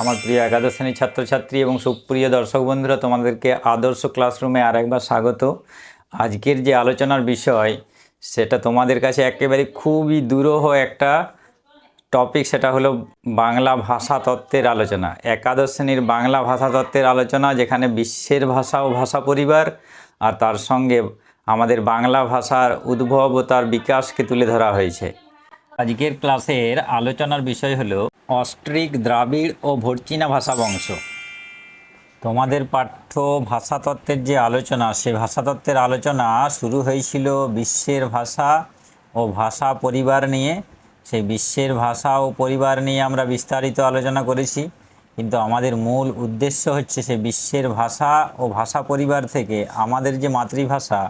আমার প্রিয় একাদশ শ্রেণির ছাত্রছাত্রী এবং সুপ্রিয় দর্শক বন্ধুরা, তোমাদেরকে আদর্শ ক্লাসরুমে আরেকবার স্বাগত। আজকের যে আলোচনার বিষয়, সেটা তোমাদের কাছে একেবারে খুবই দুরূহ একটা টপিক, সেটা হলো বাংলা ভাষা তত্ত্বের আলোচনা। একাদশ শ্রেণির বাংলা ভাষা তত্ত্বের আলোচনা, যেখানে বিশ্বের ভাষা ও ভাষা পরিবার আর তার সঙ্গে আমাদের বাংলা ভাষার উদ্ভব ও তার বিকাশকে তুলে ধরা হয়েছে। আজকের ক্লাসের আলোচনার বিষয় হলো অস্ট্রিক দ্রাবিড় ও ভর্চিনা ভাষা বংশ। তোমাদের পাঠ্য ভাষাতত্ত্বের যে আলোচনা, সে ভাষাতত্ত্বের আলোচনা শুরু হয়েছিল বিশ্বের ভাষা ও ভাষা পরিবার নিয়ে। সেই বিশ্বের ভাষা ও পরিবার নিয়ে আমরা বিস্তারিত আলোচনা করেছি। কিন্তু আমাদের মূল উদ্দেশ্য হচ্ছে সে বিশ্বের ভাষা ও ভাষা পরিবার থেকে আমাদের যে মাতৃভাষা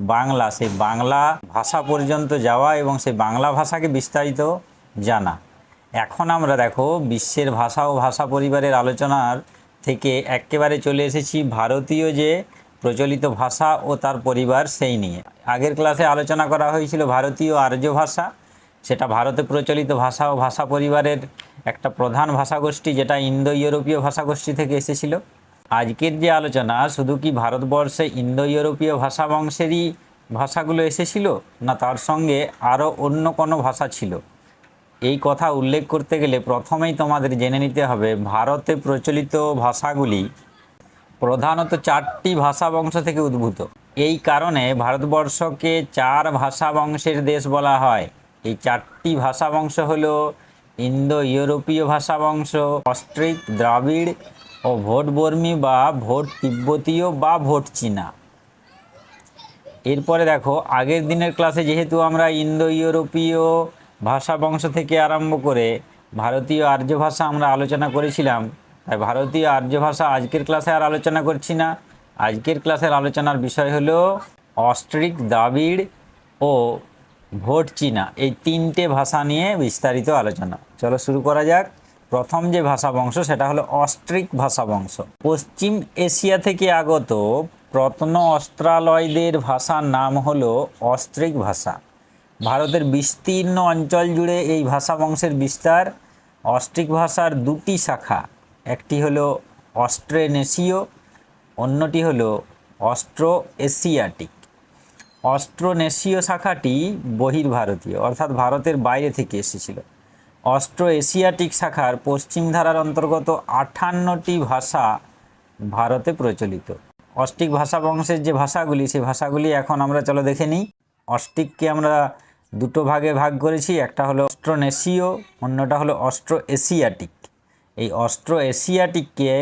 বাংলা, সেই বাংলা ভাষা পর্যন্ত যাওয়া এবং সেই বাংলা ভাষাকে বিস্তারিত জানা। এখন আমরা দেখো বিশ্বের ভাষা ও ভাষা পরিবারের আলোচনার থেকে একেবারে চলে এসেছি ভারতীয় যে প্রচলিত ভাষা ও তার পরিবার সেই নিয়ে। আগের ক্লাসে আলোচনা করা হয়েছিল ভারতীয় আর্য ভাষা, সেটা ভারতে প্রচলিত ভাষা ও ভাষা পরিবারের একটা প্রধান ভাষাগোষ্ঠী, যেটা ইন্দো ইউরোপীয় ভাষাগোষ্ঠী থেকে এসেছিল। আজকের যে আলোচনা, শুধু কি ভারতবর্ষে ইন্দো ইউরোপীয় ভাষা বংশেরই ভাষাগুলো এসেছিল, না তার সঙ্গে আরও অন্য কোনো ভাষা ছিল? এই কথা উল্লেখ করতে গেলে প্রথমেই তোমাদের জেনে নিতে হবে, ভারতে প্রচলিত ভাষাগুলি প্রধানত চারটি ভাষা বংশ থেকে উদ্ভূত। এই কারণে ভারতবর্ষকে চার ভাষা বংশের দেশ বলা হয়। এই চারটি ভাষা বংশ হল ইন্দো ইউরোপীয় ভাষা বংশ অস্ট্রিক দ্রাবিড় ও ভোট বর্মী বা ভোট তিব্বতীয় বা ভোট চীনা। এরপরে দেখো, আগের দিনের ক্লাসে যেহেতু আমরা ইন্দো ইউরোপীয় ভাষা বংশ থেকে আরম্ভ করে ভারতীয় আর্য ভাষা আমরা আলোচনা করেছিলাম, তাই ভারতীয় আর্য ভাষা আজকের ক্লাসে আর আলোচনা করছি না। আজকের ক্লাসের আলোচনার বিষয় হলো অস্ট্রিক দ্রাবিড় ও ভোট চীনা, এই তিনটে ভাষা নিয়ে বিস্তারিত আলোচনা। চলো শুরু করা যাক। প্রথম যে ভাষা বংশ সেটা হলো অস্ট্রিক ভাষা বংশ পশ্চিম এশিয়া থেকে আগত প্রত্ন অস্ত্রালয়দের ভাষার নাম হলো অস্ট্রিক ভাষা। ভারতের বিস্তীর্ণ অঞ্চল জুড়ে এই ভাষা বংশের বিস্তার অস্ট্রিক ভাষার দুটি শাখা, একটি হলো অস্ট্রেনেশীয়, অন্যটি হলো অস্ট্রো এশিয়াটিক অস্ট্রোনেশীয় শাখাটি বহির্ভারতীয়, অর্থাৎ ভারতের বাইরে থেকে এসেছিল। অস্ট্রো এশিয়াটিক শাখার পশ্চিম ধারার অন্তর্গত আঠান্নটি ভাষা ভারতে প্রচলিত। অস্ট্রিক ভাষা বংশের যে ভাষাগুলি সেই ভাষাগুলি এখন আমরা, চলো দেখে নিই। অস্ট্রিককে আমরা দুটো ভাগে ভাগ করেছি, একটা হলো অস্ট্রোনেশীয়, অন্যটা হলো অস্ট্রো এশিয়াটিক এই অস্ট্রো এশিয়াটিককে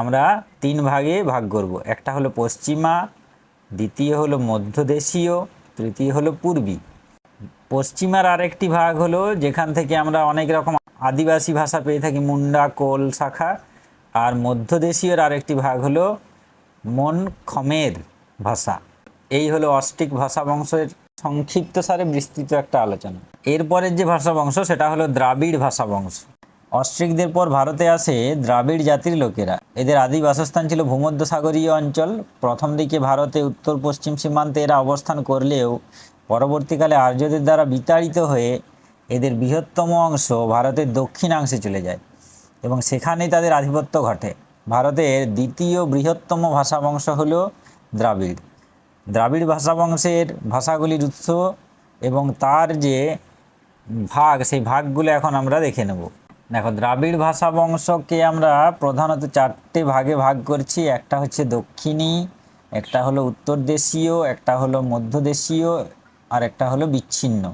আমরা তিন ভাগে ভাগ করব। একটা হলো পশ্চিমা, দ্বিতীয় হলো মধ্যদেশীয়, তৃতীয় হলো পূর্বী। পশ্চিমার আরেকটি ভাগ হলো যেখান থেকে আমরা অনেক রকম আদিবাসী ভাষা পেয়ে থাকি, মুন্ডা, কোল, শাখা। আর মধ্যদেশীয়র আরেকটি ভাগ হলো মন খমের ভাষা। এই হলো অস্ট্রিক ভাষা বংশের সংক্ষিপ্ত সারে বিস্তৃত একটা আলোচনা। এরপরের যে ভাষা বংশ সেটা হলো দ্রাবিড় ভাষা বংশ অস্ট্রিকদের পর ভারতে আসে দ্রাবিড় জাতির লোকেরা। এদের আদি বাসস্থান ছিল ভূমধ্যসাগরীয় অঞ্চল। প্রথম দিকে ভারতে উত্তর পশ্চিম সীমান্তে এরা অবস্থান করলেও পরবর্তীকালে আর্যদের দ্বারা বিতাড়িত হয়ে এদের বৃহত্তম অংশ ভারতের দক্ষিণাংশে চলে যায় এবং সেখানেই তাদের আধিপত্য ঘটে। ভারতের দ্বিতীয় বৃহত্তম ভাষা বংশ হল দ্রাবিড়। দ্রাবিড় ভাষা বংশের ভাষাগুলির উৎস এবং তার যে ভাগ, সেই ভাগগুলো এখন আমরা দেখে নেব। দেখো, দ্রাবিড় ভাষা বংশকে আমরা প্রধানত চারটে ভাগে ভাগ করছি। একটা হচ্ছে দক্ষিণী, একটা হলো উত্তর দেশীয় একটা হলো মধ্যদেশীয় আর একটা হলো বিচ্ছিন্ন।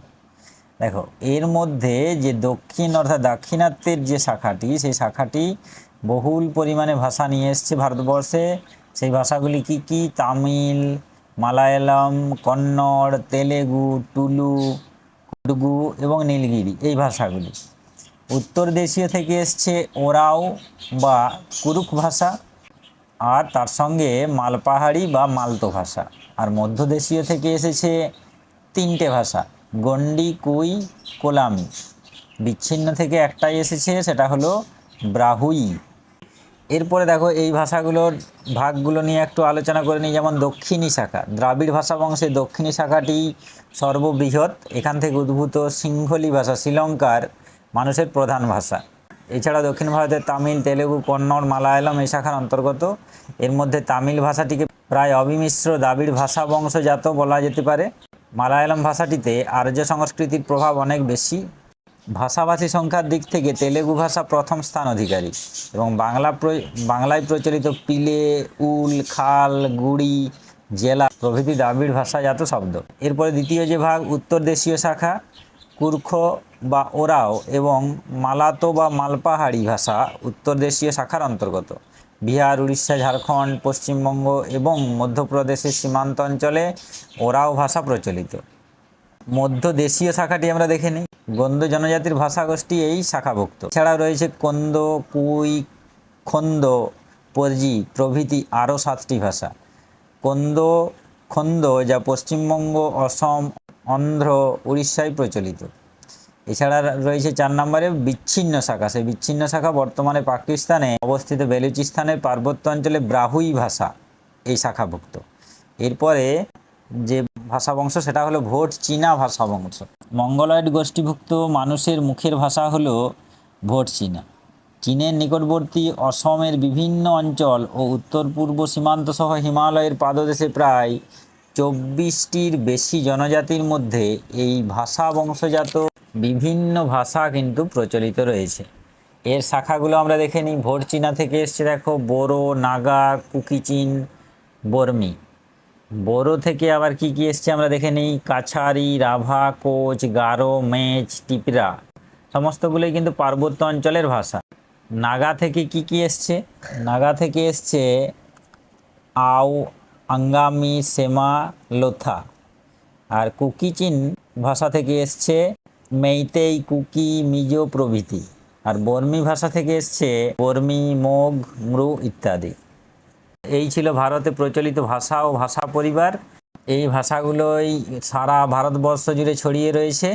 দেখো, এর মধ্যে যে দক্ষিণ অর্থাৎ দাক্ষিণাত্যের যে শাখাটি, সেই শাখাটি বহুল পরিমাণে ভাষা নিয়ে এসছে ভারতবর্ষে। সেই ভাষাগুলি কি কি? তামিল, মালায়ালাম, কন্নড়, তেলেগু টুলু কুডগু এবং নীলগিরি এই ভাষাগুলি। উত্তর দেশীয় থেকে এসছে ওরাও বা কুরুক ভাষা আর তার সঙ্গে মালপাহাড়ি বা মালতো ভাষা। আর মধ্যদেশীয় থেকে এসেছে তিনটে ভাষা গন্ডি কুই, কোলামি। বিচ্ছিন্ন থেকে একটাই এসেছে, সেটা হলো ব্রাহুই। এরপরে দেখো, এই ভাষাগুলোর ভাগগুলো নিয়ে একটু আলোচনা করে নিই, যেমন দক্ষিণী শাখা। দ্রাবিড় ভাষা বংশের দক্ষিণী শাখাটি সর্ববৃহৎ। এখান থেকে উদ্ভূত সিংহলি ভাষা, শ্রীলঙ্কার মানুষের প্রধান ভাষা। এছাড়া দক্ষিণ ভারতের তামিল, তেলেগু, কন্নড়, মালায়ালম এই শাখার অন্তর্গত। এর মধ্যে তামিল ভাষাটিকে প্রায় অবিমিশ্র দ্রাবিড় ভাষা বংশজাত বলা যেতে পারে। মালায়ালম ভাষাটিতে আর্য সংস্কৃতির প্রভাব অনেক বেশি। ভাষাভাষী সংখ্যার দিক থেকে তেলেগু ভাষা প্রথম স্থান অধিকারী এবং বাংলা বাংলায় প্রচলিত পিলে, উল, খাল, গুড়ি, জেলা প্রভৃতি দ্রাবিড় ভাষাজাত শব্দ। এরপরে দ্বিতীয় যে ভাগ, উত্তর দেশীয় শাখা, কুর্খ বা ওরাও এবং মালাতো বা মালপাহাড়ি ভাষা উত্তর দেশীয় শাখার অন্তর্গত। বিহার, উড়িষ্যা, ঝাড়খণ্ড, পশ্চিমবঙ্গ এবং মধ্যপ্রদেশের সীমান্ত অঞ্চলে ওরাও ভাষা প্রচলিত। মধ্য দেশীয় শাখাটি আমরা দেখে নিই। গন্ড জনজাতির ভাষাগোষ্ঠী এই শাখাভুক্ত। এছাড়াও রয়েছে কন্দ কুই খন্দ, পরজি প্রভৃতি আরও সাতটি ভাষা। কন্দ, খন্দ যা পশ্চিমবঙ্গ, অসম, অন্ধ্র, উড়িষ্যায় প্রচলিত। এছাড়া রয়েছে চার নম্বরে বিচ্ছিন্ন শাখা। সেই বিচ্ছিন্ন শাখা বর্তমানে পাকিস্তানে অবস্থিত বেলুচিস্তানের পার্বত্য অঞ্চলে ব্রাহুই ভাষা এই শাখাভুক্ত। এরপরে যে ভাষা বংশ সেটা হলো ভোট চীনা ভাষা বংশ মঙ্গলয়েড গোষ্ঠীভুক্ত মানুষের মুখের ভাষা হলো ভোট চীনা। চীনের নিকটবর্তী অসমের বিভিন্ন অঞ্চল ও উত্তর পূর্ব সীমান্ত সহ হিমালয়ের পাদদেশে প্রায় চব্বিশটির বেশি জনজাতির মধ্যে এই ভাষা বংশজাত বিভিন্ন ভাষা কিন্তু প্রচলিত রয়েছে। এর শাখাগুলো আমরা দেখে নিই। ভোট চীনা থেকে এসছে, দেখো, বোরো, নাগা কুকিচিন বর্মি। বোরো থেকে আবার কি কি এসছে আমরা দেখে নিই? কাছারি, রাভা, কোচ, গারো মেচ টিপরা। সমস্তগুলোই কিন্তু পার্বত্য অঞ্চলের ভাষা। নাগা থেকে কি কি এসছে? নাগা থেকে এসছে আও, আঙ্গামি, সেমা, লোথা। আর কুকিচিন ভাষা থেকে এসছে মেইতেই কুকি মিজো প্রভৃতি। আর বর্মি ভাষা থেকে এসছে বর্মি, মোগ, মৃ ইত্যাদি। এই ছিল ভারতে প্রচলিত ভাষা ও ভাষা পরিবার। এই ভাষাগুলোই সারা ভারতবর্ষ জুড়ে ছড়িয়ে রয়েছে।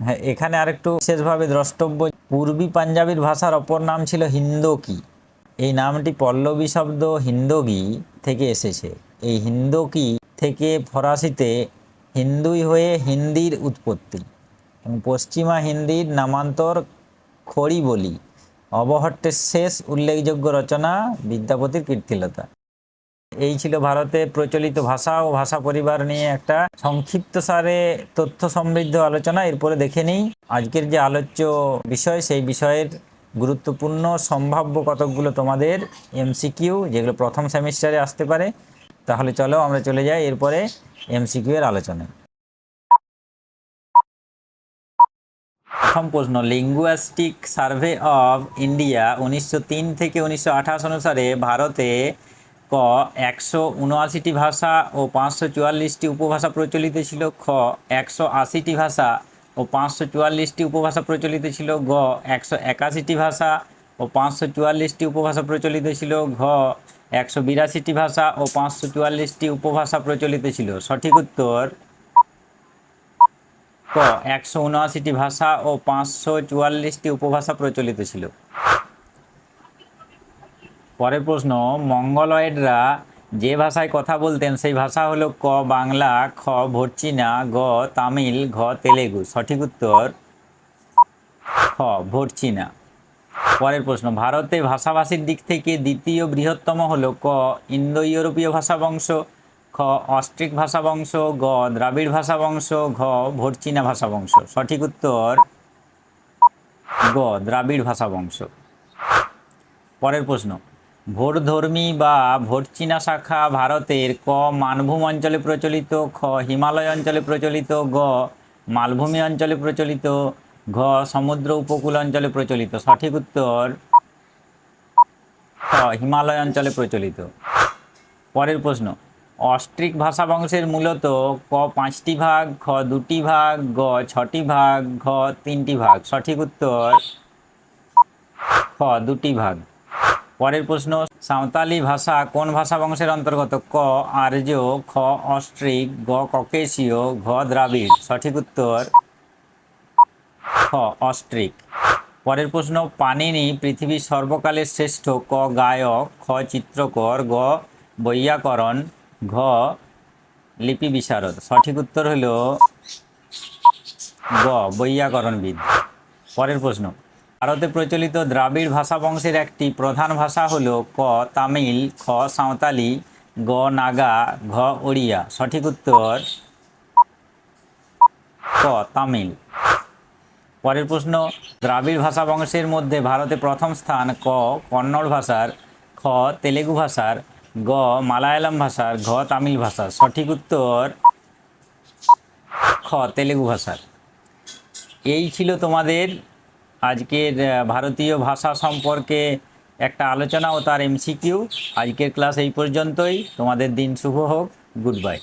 হ্যাঁ এখানে আরেকটু বিশেষভাবে দ্রষ্টব্য, পূর্বী পাঞ্জাবির ভাষার অপর নাম ছিল হিন্দকি। এই নামটি পল্লবী শব্দ হিন্দগি থেকে এসেছে। এই হিন্দকি থেকে ফরাসিতে হিন্দুই হয়ে হিন্দির উৎপত্তি। এবং পশ্চিমা হিন্দির নামান্তর খড়ি বলি অবহট্টের শেষ উল্লেখযোগ্য রচনা বিদ্যাপতির কীর্তিলতা। এই ছিল ভারতে প্রচলিত ভাষা ও ভাষা পরিবার নিয়ে একটা সংক্ষিপ্ত সারে তথ্য সমৃদ্ধ আলোচনা। এরপরে দেখে নিই আজকের যে আলোচ্য বিষয়, সেই বিষয়ের গুরুত্বপূর্ণ সম্ভাব্য কতকগুলো তোমাদের এমসিকিউ, যেগুলো প্রথম সেমিস্টারে আসতে পারে। তাহলে চলো আমরা চলে যাই এরপরে এমসিকিউ এর আলোচনায়। প্রথম প্রশ্ন। লিঙ্গুয়াস্টিক সার্ভে অফ ইন্ডিয়া উনিশশো তিন থেকে উনিশশো আঠাশ অনুসারে ভারতে ক, একশো উনআশিটি ভাষা ও পাঁচশো চুয়াল্লিশটি উপভাষা প্রচলিত ছিল। খ, একশো আশিটি ভাষা ও পাঁচশো চুয়াল্লিশটি উপভাষা প্রচলিত ছিল। গ, একশো একাশিটি ভাষা ও পাঁচশো চুয়াল্লিশটি উপভাষা প্রচলিত ছিল। ঘ, একশো বিরাশিটি ভাষা ও পাঁচশো চুয়াল্লিশটি উপভাষা প্রচলিত ছিল। সঠিক উত্তর ক একশো উনআশিটি ভাষা ও পাঁচশো চুয়াল্লিশটি উপভাষা প্রচলিত ছিল। পরের প্রশ্ন, মঙ্গলয়েডরা যে ভাষায় কথা বলতেন, সেই ভাষা হলো ক, বাংলা, খ ভোটচিনা গ, তামিল, ঘ, তেলেগু। সঠিক উত্তর খ ভোটচিনা পরের প্রশ্ন, ভারতে ভাষাভাষীর দিক থেকে দ্বিতীয় বৃহত্তম হলো ক ইন্দো ইউরোপীয় ভাষা বংশ। খ অস্ট্রিক ভাষা বংশ গ, দ্রাবিড় ভাষা বংশ ঘ ভোটচিনা ভাষা বংশ সঠিক উত্তর গ, দ্রাবিড় ভাষা বংশ পরের প্রশ্ন ভোটধর্মী বা ভোটচিনা শাখা ভারতের ক মানভূম অঞ্চলে প্রচলিত, খ হিমালয় অঞ্চলে প্রচলিত, গ মালভূমি অঞ্চলে প্রচলিত, ঘ সমুদ্র উপকূল অঞ্চলে প্রচলিত। সঠিক উত্তর খ হিমালয় অঞ্চলে প্রচলিত। পরের প্রশ্ন অস্ট্রিক ভাষা বংশের মূলত ক পাঁচটি ভাগ খ দুটি ভাগ, গ ছটি ভাগ, ঘ তিনটি ভাগ। সঠিক উত্তর খ দুটি ভাগ। পরের প্রশ্ন, সাঁওতালি ভাষা কোন ভাষা বংশের অন্তর্গত? ক আর্য, খ অস্ট্রিক, গ ককেশীয়, ঘ দ্রাবিড়। সঠিক উত্তর খ অস্ট্রিক। পরের প্রশ্ন, পানিনি পৃথিবীর সর্বকালের শ্রেষ্ঠ ক গায়ক, খ চিত্রকর, গ বৈয়াকরণ ঘ, লিপি বিশারদ। সঠিক উত্তর হল গ, বৈয়াকরণবিদ। পরের প্রশ্ন, ভারতে প্রচলিত দ্রাবিড় ভাষা বংশের একটি প্রধান ভাষা হলো ক, তামিল, খ, সাঁওতালি, গ, নাগা, ঘ, ওড়িয়া। সঠিক উত্তর ক, তামিল। পরের প্রশ্ন, দ্রাবিড় ভাষা বংশের মধ্যে ভারতে প্রথম স্থান ক, কন্নড় ভাষার, খ, তেলেগু ভাষার গ, মালায়ালাম ভাষার ঘ, তামিল ভাষার সঠিক উত্তর খ, তেলেগু ভাষার। এই ছিল তোমাদের আজকের ভারতীয় ভাষা সম্পর্কে একটা আলোচনা ও তার এমসিকিউ আজকের ক্লাস এই পর্যন্তই। তোমাদের দিন শুভ হোক। Good bye